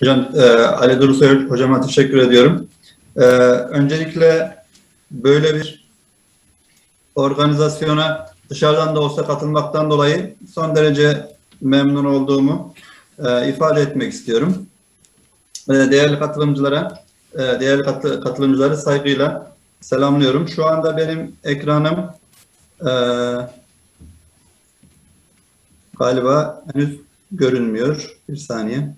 Hocam e, Ali Durusoy hocama teşekkür ediyorum. E, öncelikle böyle bir organizasyona dışarıdan da olsa katılmaktan dolayı son derece memnun olduğumu e, ifade etmek istiyorum. E, değerli katılımcılara, e, değerli katı- katılımcıları saygıyla selamlıyorum. Şu anda benim ekranım e, galiba henüz görünmüyor. Bir saniye.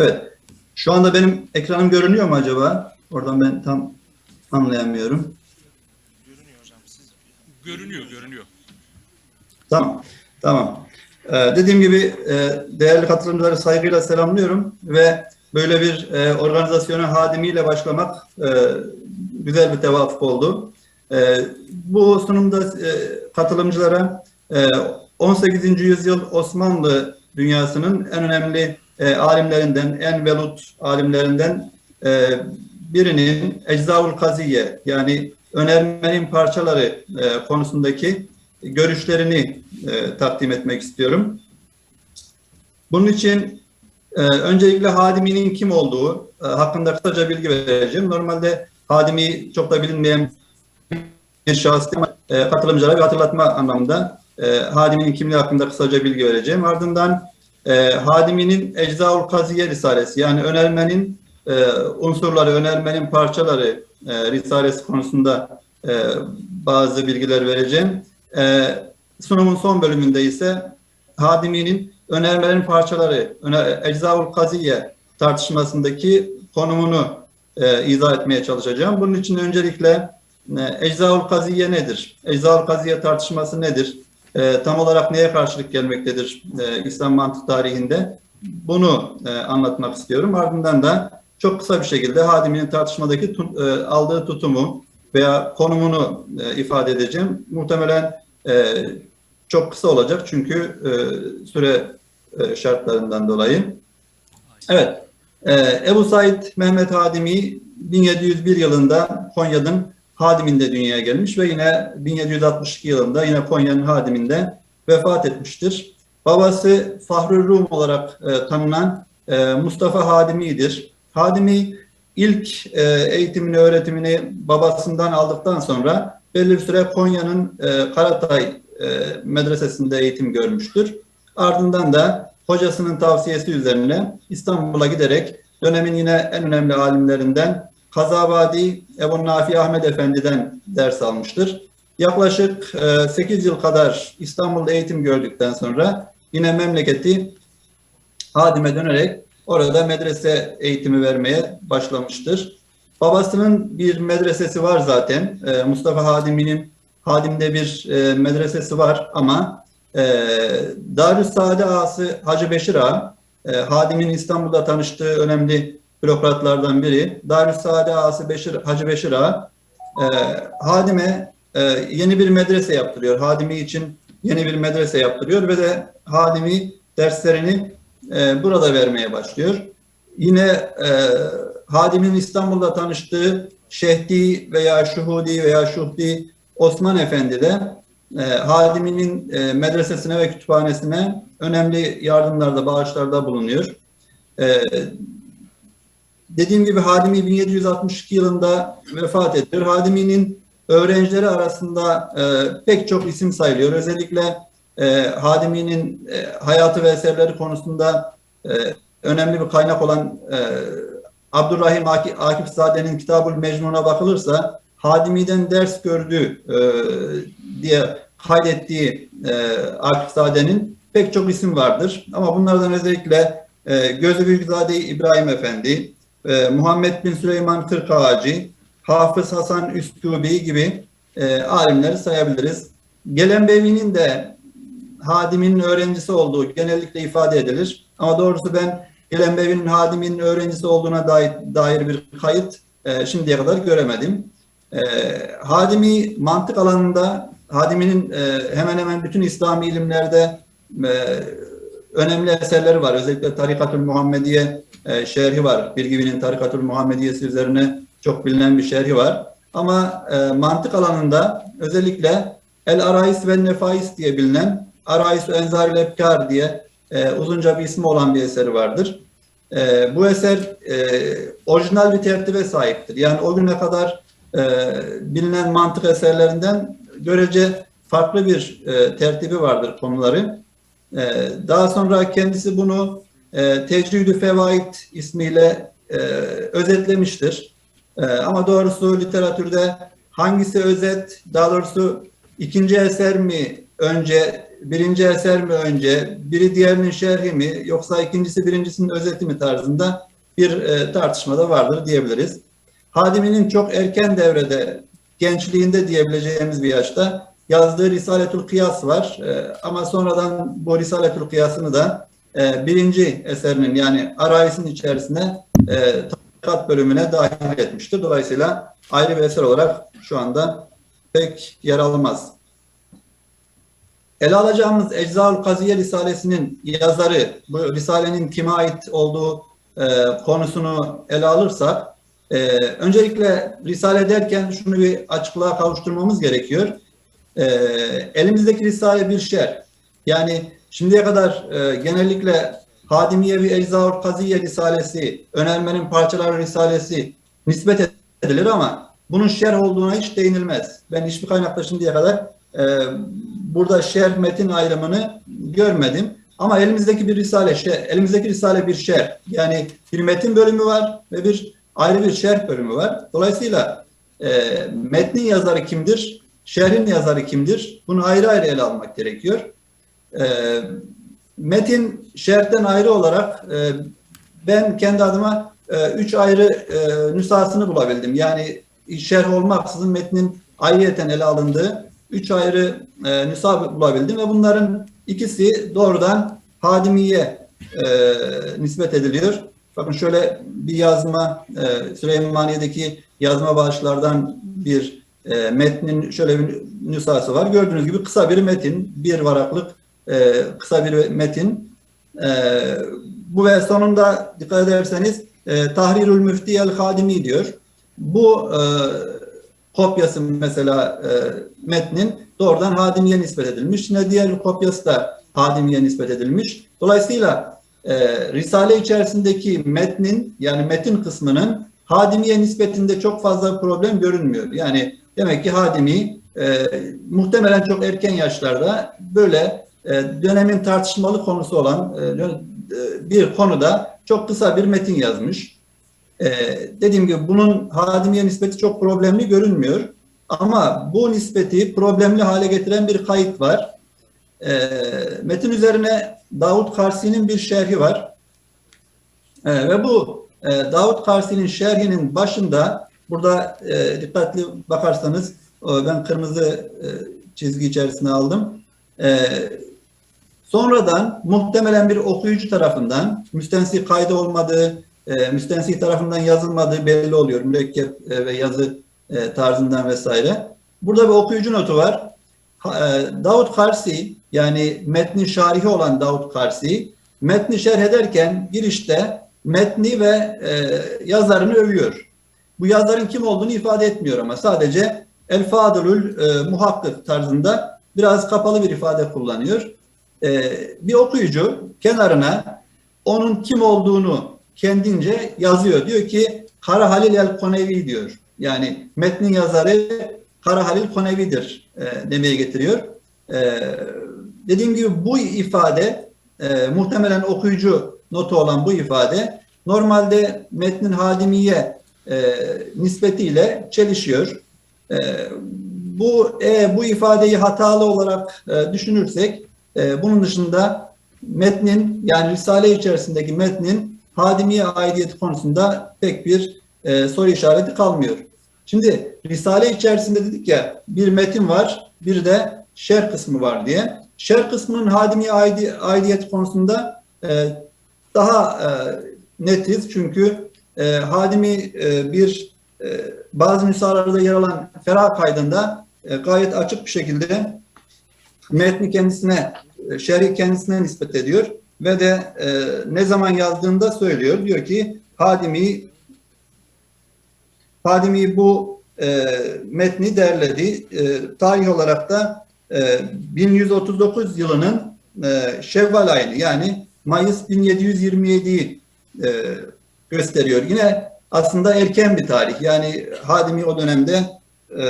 Evet. Şu anda benim ekranım görünüyor mu acaba? Oradan ben tam anlayamıyorum. Görünüyor hocam. Siz Görünüyor, görünüyor. Tamam. Tamam. Ee, dediğim gibi e, değerli katılımcıları saygıyla selamlıyorum ve böyle bir e, organizasyona hadimiyle başlamak e, güzel bir tevafuk oldu. E, bu sunumda e, katılımcılara e, 18. yüzyıl Osmanlı dünyasının en önemli e, alimlerinden, en velut alimlerinden e, birinin Eczaul Kaziye yani önermenin parçaları e, konusundaki görüşlerini e, takdim etmek istiyorum. Bunun için e, öncelikle Hadimi'nin kim olduğu e, hakkında kısaca bilgi vereceğim. Normalde Hadimi çok da bilinmeyen bir şahıs ama e, katılımcılara bir hatırlatma anlamında e, Hadimi'nin kimliği hakkında kısaca bilgi vereceğim. Ardından e, Hadimi'nin Eczaul Kaziye Risalesi yani önermenin e, unsurları, önermenin parçaları e, Risalesi konusunda e, bazı bilgiler vereceğim. E, sunumun son bölümünde ise Hadimi'nin önermelerin parçaları, öner, Eczaul Kaziye tartışmasındaki konumunu e, izah etmeye çalışacağım. Bunun için öncelikle e, Eczaul Kaziye nedir? Eczaul Kaziye tartışması nedir? E, tam olarak neye karşılık gelmektedir e, İslam mantık tarihinde? Bunu e, anlatmak istiyorum. Ardından da çok kısa bir şekilde Hadimi'nin tartışmadaki tu, e, aldığı tutumu veya konumunu e, ifade edeceğim. Muhtemelen e, çok kısa olacak çünkü e, süre e, şartlarından dolayı. Evet, e, Ebu Said Mehmet Hadimi 1701 yılında Konya'nın Hadim'inde dünyaya gelmiş ve yine 1762 yılında yine Konya'nın Hadim'inde vefat etmiştir. Babası Fahri Rum olarak e, tanınan e, Mustafa Hadimi'dir. Hadimi ilk e, eğitimini, öğretimini babasından aldıktan sonra belli bir süre Konya'nın e, Karatay e, medresesinde eğitim görmüştür. Ardından da hocasının tavsiyesi üzerine İstanbul'a giderek dönemin yine en önemli alimlerinden Kazabadi Ebu Nafi Ahmet Efendi'den ders almıştır. Yaklaşık e, 8 yıl kadar İstanbul'da eğitim gördükten sonra yine memleketi Hadim'e dönerek orada medrese eğitimi vermeye başlamıştır. Babasının bir medresesi var zaten. E, Mustafa Hadimi'nin Hadim'de bir e, medresesi var ama e, Darüssaade Ağası Hacı Beşir Ağa, e, Hadim'in İstanbul'da tanıştığı önemli bürokratlardan biri. Darüssaade Ağası Beşir, Hacı Beşir Ağa, e, Hadim'e e, yeni bir medrese yaptırıyor. Hadimi için yeni bir medrese yaptırıyor ve de Hadimi derslerini e, burada vermeye başlıyor. Yine e, Hadim'in İstanbul'da tanıştığı Şehdi veya Şuhudi veya Şuhdi Osman Efendi de e, Hadimi'nin e, medresesine ve kütüphanesine önemli yardımlarda, bağışlarda bulunuyor. E, dediğim gibi Hadimi 1762 yılında vefat ediyor. Hadimi'nin öğrencileri arasında e, pek çok isim sayılıyor. Özellikle e, Hadimi'nin e, hayatı ve eserleri konusunda e, önemli bir kaynak olan e, Abdurrahim Akif, Akifzade'nin Kitabul Mecnun'a bakılırsa Hadimi'den ders gördü e, diye kaydettiği e, Akifzade'nin pek çok isim vardır. Ama bunlardan özellikle e, Gözü Büyükzade İbrahim Efendi, e, Muhammed bin Süleyman Kırkağacı, Hafız Hasan Üstübi gibi e, alimleri sayabiliriz. Gelenbevi'nin de Hadim'in öğrencisi olduğu genellikle ifade edilir. Ama doğrusu ben Gelenbevi'nin Hadim'in öğrencisi olduğuna dair, dair bir kayıt e, şimdiye kadar göremedim. E, Hadimi mantık alanında Hadimi'nin e, hemen hemen bütün İslami ilimlerde e, önemli eserleri var. Özellikle Tarikatül Muhammediye e, şerhi var. Bir gibinin Tarikatül Muhammediyesi üzerine çok bilinen bir şerhi var. Ama e, mantık alanında özellikle El Arais ve Nefais diye bilinen Arais ve Enzar Lepkar diye e, uzunca bir ismi olan bir eseri vardır. E, bu eser e, orijinal bir tertibe sahiptir. Yani o güne kadar e, bilinen mantık eserlerinden görece farklı bir e, tertibi vardır konuları. E, daha sonra kendisi bunu e, Tecrüdü Fevaid ismiyle e, özetlemiştir. E, ama doğrusu literatürde hangisi özet, daha doğrusu ikinci eser mi önce, birinci eser mi önce, biri diğerinin şerhi mi, yoksa ikincisi birincisinin özeti mi tarzında bir e, tartışma da vardır diyebiliriz. Hadimi'nin çok erken devrede, gençliğinde diyebileceğimiz bir yaşta yazdığı Risaletül Kıyas var. E, ama sonradan bu Risaletül Kıyas'ını da e, birinci eserinin yani Arais'in içerisine e, tarikat bölümüne dahil etmiştir. Dolayısıyla ayrı bir eser olarak şu anda pek yer almaz. Ele alacağımız Eczaül Kaziye Risalesi'nin yazarı, bu Risale'nin kime ait olduğu e, konusunu ele alırsak, e, öncelikle Risale derken şunu bir açıklığa kavuşturmamız gerekiyor. E, elimizdeki Risale bir şer. Yani şimdiye kadar e, genellikle Hadimiye ve Eczaül Kaziye Risalesi, Önermenin Parçaları Risalesi nispet edilir ama bunun şerh olduğuna hiç değinilmez. Ben hiçbir kaynakta şimdiye kadar e, burada şerh metin ayrımını görmedim. Ama elimizdeki bir risale, şey, elimizdeki risale bir şerh. Yani bir metin bölümü var ve bir ayrı bir şerh bölümü var. Dolayısıyla e, metnin yazarı kimdir? Şerhin yazarı kimdir? Bunu ayrı ayrı ele almak gerekiyor. E, metin şerhten ayrı olarak e, ben kendi adıma e, üç ayrı e, nüshasını bulabildim. Yani şerh olmaksızın metnin ayrıyeten ele alındığı üç ayrı e, nüsa bulabildim ve bunların ikisi doğrudan Hadimiye e, nispet ediliyor. Bakın şöyle bir yazma e, Süleymaniye'deki yazma bağışlardan bir e, metnin şöyle bir nüshası var. Gördüğünüz gibi kısa bir metin, bir varaklık e, kısa bir metin. E, bu ve sonunda dikkat ederseniz e, Tahrirül Müfti el Hadimi diyor. Bu e, kopyası mesela e, metnin doğrudan Hadimiye nispet edilmiş. Yine diğer kopyası da Hadimiye nispet edilmiş. Dolayısıyla e, Risale içerisindeki metnin yani metin kısmının Hadimiye nispetinde çok fazla problem görünmüyor. Yani demek ki Hadimi e, muhtemelen çok erken yaşlarda böyle e, dönemin tartışmalı konusu olan e, bir konuda çok kısa bir metin yazmış. Ee, dediğim gibi bunun hadimiye nispeti çok problemli görünmüyor. Ama bu nispeti problemli hale getiren bir kayıt var. Ee, metin üzerine Davut Karsi'nin bir şerhi var. Ee, ve bu e, Davut Karsi'nin şerhinin başında burada e, dikkatli bakarsanız o, ben kırmızı e, çizgi içerisine aldım. E, sonradan muhtemelen bir okuyucu tarafından müstensi kaydı olmadığı e, müstensi tarafından yazılmadığı belli oluyor. Mürekkep e, ve yazı e, tarzından vesaire. Burada bir okuyucu notu var. E, Davut Karsi yani metnin şarihi olan Davut Karsi metni şerh ederken girişte metni ve e, yazarını övüyor. Bu yazarın kim olduğunu ifade etmiyor ama sadece El Fadılül e, Muhakkık tarzında biraz kapalı bir ifade kullanıyor. E, bir okuyucu kenarına onun kim olduğunu kendince yazıyor. Diyor ki Kara Halil el Konevi diyor. Yani metnin yazarı Kara Halil Konevi'dir e, demeye getiriyor. E, dediğim gibi bu ifade e, muhtemelen okuyucu notu olan bu ifade normalde metnin hadimiye e, nispetiyle çelişiyor. E, bu e, bu ifadeyi hatalı olarak e, düşünürsek e, bunun dışında metnin yani Risale içerisindeki metnin hadimiye aidiyeti konusunda pek bir e, soru işareti kalmıyor. Şimdi Risale içerisinde dedik ya bir metin var bir de şer kısmı var diye. Şer kısmının hadimiye aidi, aidiyeti konusunda e, daha e, netiz çünkü e, hadimi e, bir e, bazı nüshalarda yer alan ferah kaydında e, gayet açık bir şekilde metni kendisine, e, şerhi kendisine nispet ediyor ve de e, ne zaman yazdığında söylüyor. Diyor ki Hadimi Hadimi bu e, metni derledi. E, tarih olarak da e, 1139 yılının e, Şevval ayını yani Mayıs 1727'yi e, gösteriyor. Yine aslında erken bir tarih. Yani Hadimi o dönemde e,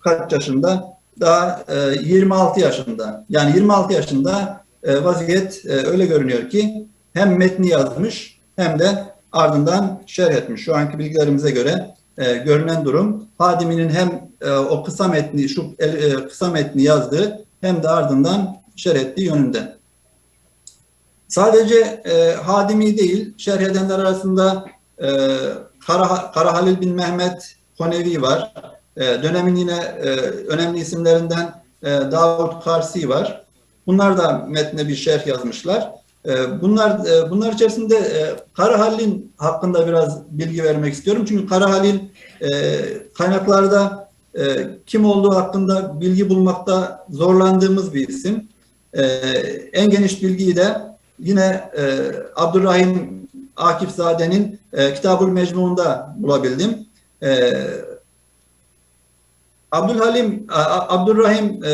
kaç yaşında? Daha e, 26 yaşında. Yani 26 yaşında e, vaziyet e, öyle görünüyor ki hem metni yazmış hem de ardından şerh etmiş. Şu anki bilgilerimize göre e, görünen durum Hadimi'nin hem e, o kısa metni şu e, kısa metni yazdığı hem de ardından şerh ettiği yönünde. Sadece e, Hadimi değil, şerh edenler arasında e, Kara, Kara Halil bin Mehmet Konevi var. E, dönemin yine e, önemli isimlerinden e, Davut Karsi var. Bunlar da metne bir şerh yazmışlar. E, bunlar e, bunlar içerisinde e, Kara Halil'in hakkında biraz bilgi vermek istiyorum. Çünkü Kara Halil e, kaynaklarda e, kim olduğu hakkında bilgi bulmakta zorlandığımız bir isim. E, en geniş bilgiyi de yine e, Abdurrahim Akifzade'nin e, Kitabul Mecmu'nda bulabildim. E, Abdülhalim, Abdurrahim e,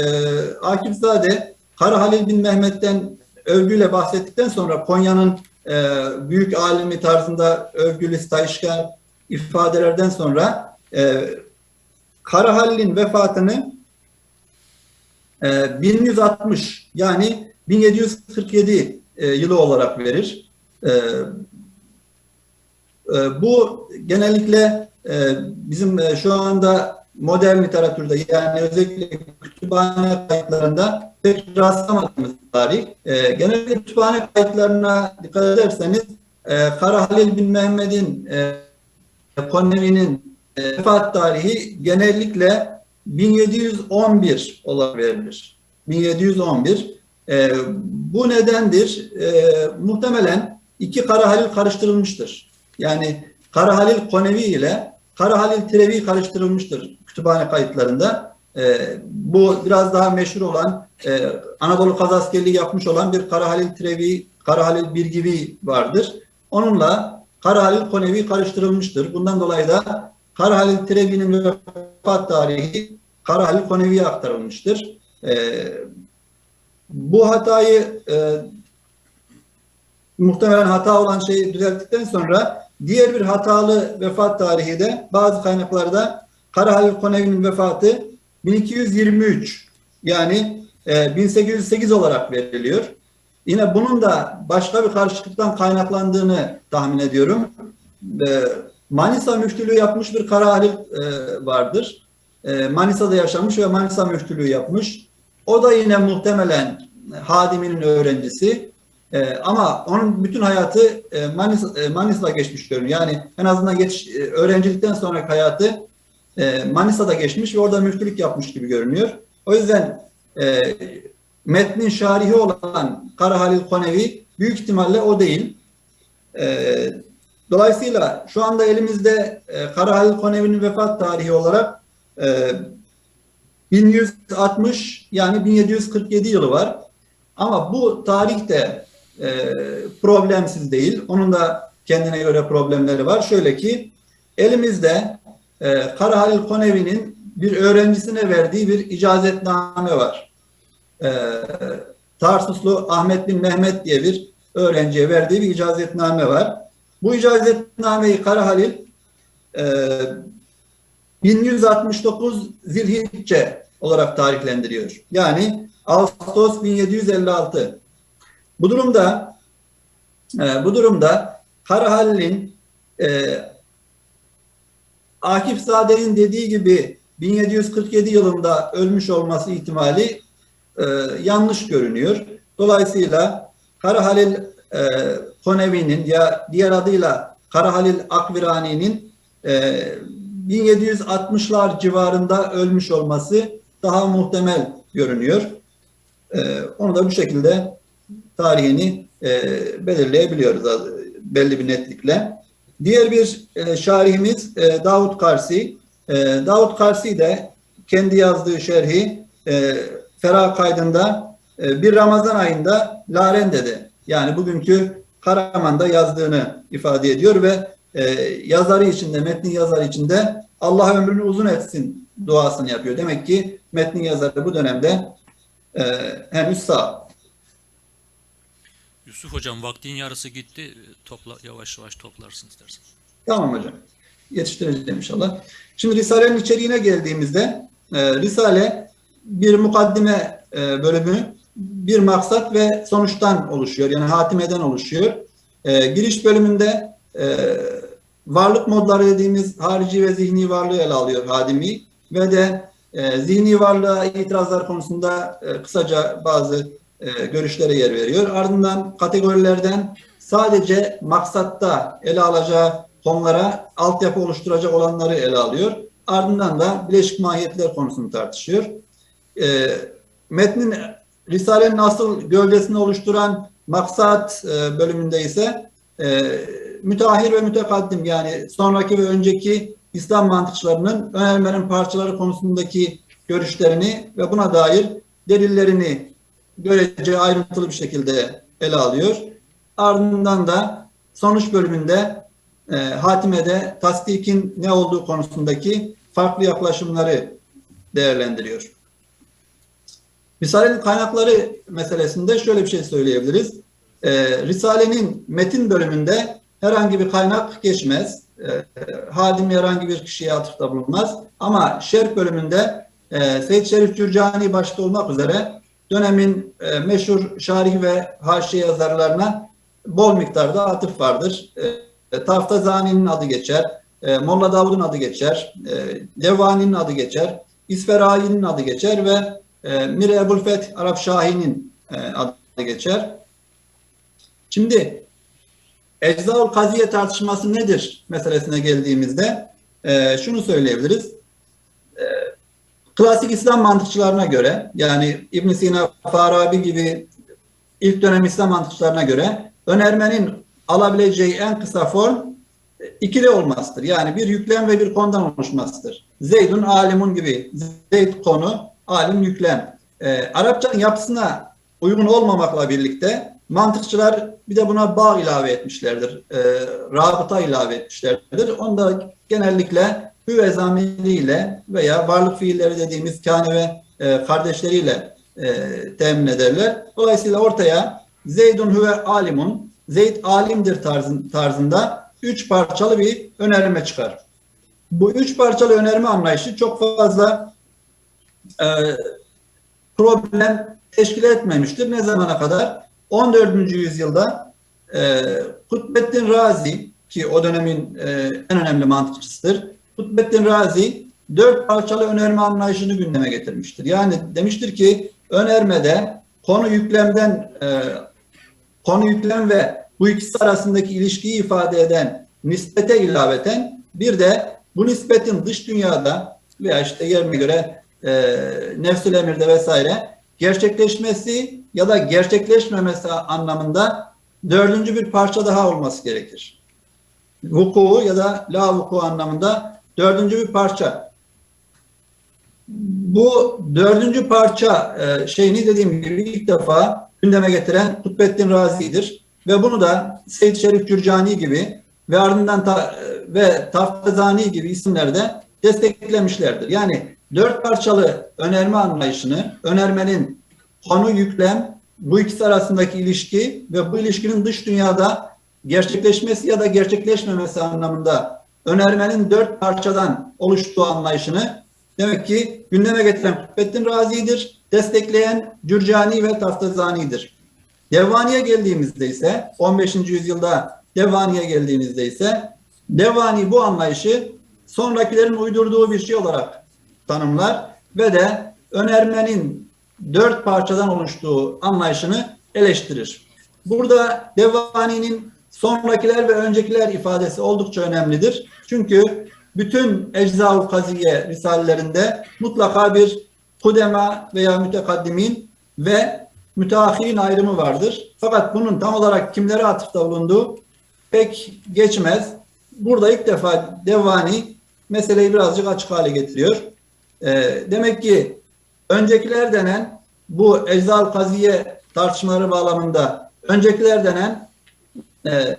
Akifzade Kara Halil bin Mehmet'ten övgüyle bahsettikten sonra Konya'nın e, büyük alimi tarzında övgülü stayişken ifadelerden sonra e, Kara Halil'in vefatını e, 1160 yani 1747 e, yılı olarak verir. E, e, bu genellikle e, bizim e, şu anda modern literatürde yani özellikle kütüphane kayıtlarında pek rastlamadığımız tarih. E, genellikle kütüphane kayıtlarına dikkat ederseniz e, Kara Halil bin Mehmet'in e, Konevi'nin e, vefat tarihi genellikle 1711 olarak verilir. 1711. E, bu nedendir. E, muhtemelen iki Kara Halil karıştırılmıştır. Yani Kara Halil Konevi ile Kara Halil Trevi karıştırılmıştır kütüphane kayıtlarında. E, bu biraz daha meşhur olan e, Anadolu Kazaskerliği yapmış olan bir Kara Halil Trevi, Kara Halil Birgivi vardır. Onunla Kara Halil Konevi karıştırılmıştır. Bundan dolayı da Kara Halil Trevi'nin vefat tarihi Kara Halil Konevi'ye aktarılmıştır. E, bu hatayı e, muhtemelen hata olan şeyi düzelttikten sonra diğer bir hatalı vefat tarihi de bazı kaynaklarda Kara Halil Konevi'nin vefatı 1223 yani e, 1808 olarak veriliyor. Yine bunun da başka bir karışıklıktan kaynaklandığını tahmin ediyorum. E, Manisa müftülüğü yapmış bir Kara Halil e, vardır. E, Manisa'da yaşamış ve Manisa müftülüğü yapmış. O da yine muhtemelen Hadimi'nin öğrencisi. Ee, ama onun bütün hayatı e, Manis, e, Manisa'da geçmiş görünüyor. Yani en azından geç, e, öğrencilikten sonraki hayatı e, Manisa'da geçmiş ve orada müftülük yapmış gibi görünüyor. O yüzden e, metnin şarihi olan Kara Halil Konevi büyük ihtimalle o değil. E, dolayısıyla şu anda elimizde e, Kara Halil Konevi'nin vefat tarihi olarak e, 1160 yani 1747 yılı var. Ama bu tarihte e, problemsiz değil. Onun da kendine göre problemleri var. Şöyle ki elimizde e, Kara Halil Konevi'nin bir öğrencisine verdiği bir icazetname var. E, Tarsuslu Ahmet bin Mehmet diye bir öğrenciye verdiği bir icazetname var. Bu icazetnameyi Kara Halil e, 1169 Zilhicce olarak tarihlendiriyor. Yani Ağustos 1756. Bu durumda e, bu durumda Kara Halil'in e, Akif Sade'nin dediği gibi 1747 yılında ölmüş olması ihtimali e, yanlış görünüyor. Dolayısıyla Kara Halil e, Konevi'nin ya diğer adıyla Kara Halil Akvirani'nin e, 1760'lar civarında ölmüş olması daha muhtemel görünüyor. Ee, onu da bu şekilde tarihini e, belirleyebiliyoruz belli bir netlikle. Diğer bir e, şarihimiz e, Davut Karsi. E, Davut Karsi de kendi yazdığı şerhi e, Ferah kaydında e, bir Ramazan ayında Larende'de yani bugünkü Karaman'da yazdığını ifade ediyor ve yazarı içinde, metnin yazarı içinde Allah ömrünü uzun etsin duasını yapıyor. Demek ki metnin yazarı bu dönemde e, henüz sağ. Yusuf hocam vaktin yarısı gitti. Topla yavaş yavaş toplarsın istersen. Tamam hocam. Yetiştireceğim inşallah. Şimdi Risale'nin içeriğine geldiğimizde e, Risale bir mukaddime e, bölümü bir maksat ve sonuçtan oluşuyor. Yani hatimeden oluşuyor. E, giriş bölümünde e, varlık modları dediğimiz harici ve zihni varlığı ele alıyor hadimi ve de e, zihni varlığa itirazlar konusunda e, kısaca bazı e, görüşlere yer veriyor. Ardından kategorilerden sadece maksatta ele alacağı konulara altyapı oluşturacak olanları ele alıyor. Ardından da bileşik mahiyetler konusunu tartışıyor. E, metnin Risale'nin asıl gövdesini oluşturan maksat e, bölümünde ise e, müteahhir ve mütekaddim yani sonraki ve önceki İslam mantıkçılarının önermenin parçaları konusundaki görüşlerini ve buna dair delillerini görece ayrıntılı bir şekilde ele alıyor. Ardından da sonuç bölümünde e, hatimede tasdikin ne olduğu konusundaki farklı yaklaşımları değerlendiriyor. Risale'nin kaynakları meselesinde şöyle bir şey söyleyebiliriz. E, Risale'nin metin bölümünde herhangi bir kaynak geçmez. E, hadim herhangi bir kişiye atıfta bulunmaz. Ama şerh bölümünde e, Seyyid Şerif Cürcani başta olmak üzere dönemin e, meşhur şarih ve haşiye yazarlarına bol miktarda atıf vardır. E, Taftazani'nin adı geçer, e, Molla Davud'un adı geçer, e, adı geçer, İsferayi'nin adı geçer ve e, Mir Ebul Feth Arap Şahi'nin e, adı geçer. Şimdi Eczaul Kaziye tartışması nedir meselesine geldiğimizde e, şunu söyleyebiliriz. E, klasik İslam mantıkçılarına göre yani İbn Sina, Farabi gibi ilk dönem İslam mantıkçılarına göre önermenin alabileceği en kısa form e, ikili olmasıdır. Yani bir yüklem ve bir konudan oluşmasıdır. Zeydun alimun gibi. Zeyd konu, alim yüklem. Ee, Arapçanın yapısına uygun olmamakla birlikte mantıkçılar bir de buna bağ ilave etmişlerdir. E, rabıta ilave etmişlerdir. Onu da genellikle hüve zamiriyle veya varlık fiilleri dediğimiz kâne ve e, kardeşleriyle e, temin ederler. Dolayısıyla ortaya Zeydun hüve alimun, Zeyd alimdir tarzın, tarzında üç parçalı bir önerme çıkar. Bu üç parçalı önerme anlayışı çok fazla e, problem teşkil etmemiştir. Ne zamana kadar? 14. yüzyılda e, Kutbettin Razi ki o dönemin e, en önemli mantıkçısıdır. Kutbettin Razi dört parçalı önerme anlayışını gündeme getirmiştir. Yani demiştir ki önermede konu yüklemden e, konu yüklem ve bu ikisi arasındaki ilişkiyi ifade eden nispete ilaveten bir de bu nispetin dış dünyada veya işte yerine göre e, nefsül emirde vesaire gerçekleşmesi ya da gerçekleşmemesi anlamında dördüncü bir parça daha olması gerekir. Vuku ya da la vuku anlamında dördüncü bir parça. Bu dördüncü parça e, şeyini dediğim gibi ilk defa gündeme getiren Kutbettin Razi'dir. Ve bunu da Seyyid Şerif Cürcani gibi ve ardından ta, ve Taftazani gibi isimlerde desteklemişlerdir. Yani dört parçalı önerme anlayışını, önermenin konu yüklem, bu ikisi arasındaki ilişki ve bu ilişkinin dış dünyada gerçekleşmesi ya da gerçekleşmemesi anlamında önermenin dört parçadan oluştuğu anlayışını demek ki gündeme getiren Kutbettin Razi'dir, destekleyen Cürcani ve Taftazani'dir. Devani'ye geldiğimizde ise 15. yüzyılda Devani'ye geldiğimizde ise Devani bu anlayışı sonrakilerin uydurduğu bir şey olarak tanımlar ve de önermenin dört parçadan oluştuğu anlayışını eleştirir. Burada Devani'nin sonrakiler ve öncekiler ifadesi oldukça önemlidir. Çünkü bütün ecza-ı kaziye risalelerinde mutlaka bir kudema veya mütekaddimin ve müteahhirin ayrımı vardır. Fakat bunun tam olarak kimlere atıfta bulunduğu pek geçmez. Burada ilk defa Devani meseleyi birazcık açık hale getiriyor. E, demek ki öncekiler denen bu eczal kaziye tartışmaları bağlamında öncekiler denen e, e,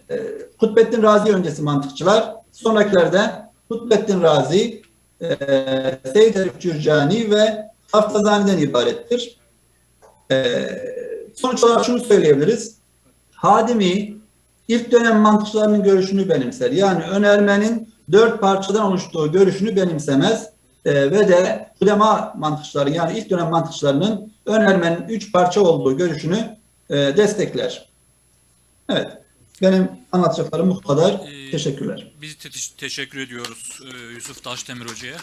Kutbettin Razi öncesi mantıkçılar, sonrakilerde Kutbettin Razi, e, Seyyid Elif Cürcani ve Haftazani'den ibarettir. E, sonuç olarak şunu söyleyebiliriz. Hadimi ilk dönem mantıkçılarının görüşünü benimser. Yani önermenin dört parçadan oluştuğu görüşünü benimsemez. E, ve de ulema mantıkçıları yani ilk dönem mantıkçılarının önermenin üç parça olduğu görüşünü e, destekler. Evet. Benim anlatacaklarım bu kadar. Ee, Teşekkürler. Biz te- teşekkür ediyoruz e, Yusuf Taşdemir Hoca'ya.